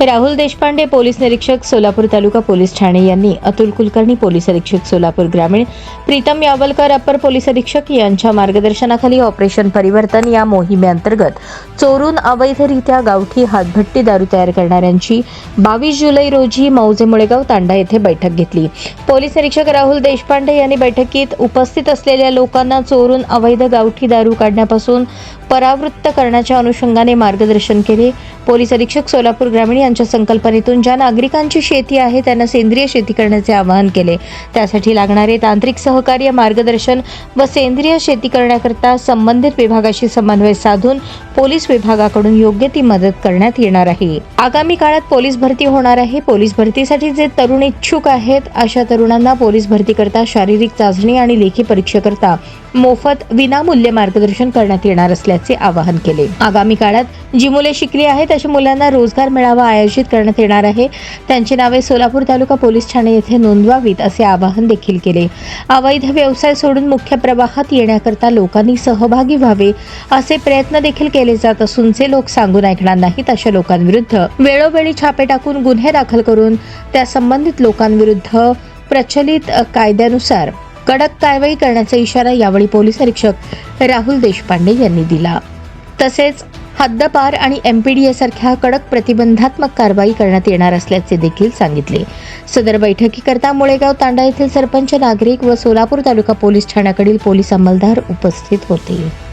Rahul Deshpande police निरीक्षक Solapur taluka police Thane यांनी Atul Kulkarni police अधीक्षक सोलापूर ग्रामीण प्रीतम यावलकर अपर पोलीस अधीक्षक यांच्या मार्गदर्शनाखाली ऑपरेशन परिवर्तन या मोहिमेअंतर्गत चोरून अवैधरित्या गावठी हातभट्टी दारू तयार करणाऱ्यांची बावीस जुलै रोजी मौजे मुळेगाव तांडा येथे बैठक घेतली. पोलीस निरीक्षक राहुल देशपांडे यांनी बैठकीत उपस्थित असलेल्या लोकांना चोरून अवैध गावठी दारू काढण्यापासून परावृत्त करण्याच्या अनुषंगाने मार्गदर्शन केले. पोलीस अधीक्षक सोलापूर ग्रामीण यांच्या संकल्पनेतून ज्या नागरिकांची शेती आहे त्यांना सेंद्रिय शेती करण्याचे आवाहन केले. त्यासाठी लागणारे तांत्रिक सहकार्य मार्गदर्शन व सेंद्रिय शेती करण्याकरता संबंधित विभागाशी समन्वय साधून पोलीस विभागाकडून योग्य ती मदत करण्यात येणार आहे. आगामी काळात पोलीस भरती होणार आहे. पोलीस भरतीसाठी जे तरुण इच्छुक आहेत अशा तरुणांना पोलीस भरती करता शारीरिक चाचणी आणि लेखी परीक्षेकरता मोफत विनामूल्य मार्गदर्शन करण्यात येणार असल्याचे आवाहन केले. आगामी काळात जी मुले शिकली आहेत अशा मुलांना रोजगार मेळावा आयोजित करण्यात येणार आहे. त्यांची नावे सोलापूर तालुका पोलीस ठाणे येथे नोंदवावीत असे आवाहन देखील केले. अवैध व्यवसाय सोडून मुख्य प्रवाहात येण्याकरता लोकांनी सहभागी व्हावे असे प्रयत्न देखील केले जात असून जे लोक सांगून ऐकणार नाहीत अशा लोकांविरुद्ध वेळोवेळी छापे टाकून गुन्हे दाखल करून त्या संबंधित लोकांविरुद्ध प्रचलित कायद्यानुसार कडक कारवाई करण्याचा इशारा यावेळी पोलीस अधीक्षक राहुल देशपांडे यांनी दिला. तसेच हद्दपार आणि एमपीडीए सारख्या कडक प्रतिबंधात्मक कारवाई करण्यात येणार असल्याचे देखील सांगितले. सदर बैठकीकरता मुळेगाव तांडा येथील सरपंच नागरिक व सोलापूर तालुका पोलीस ठाण्याकडील पोलीस अंमलदार उपस्थित होते.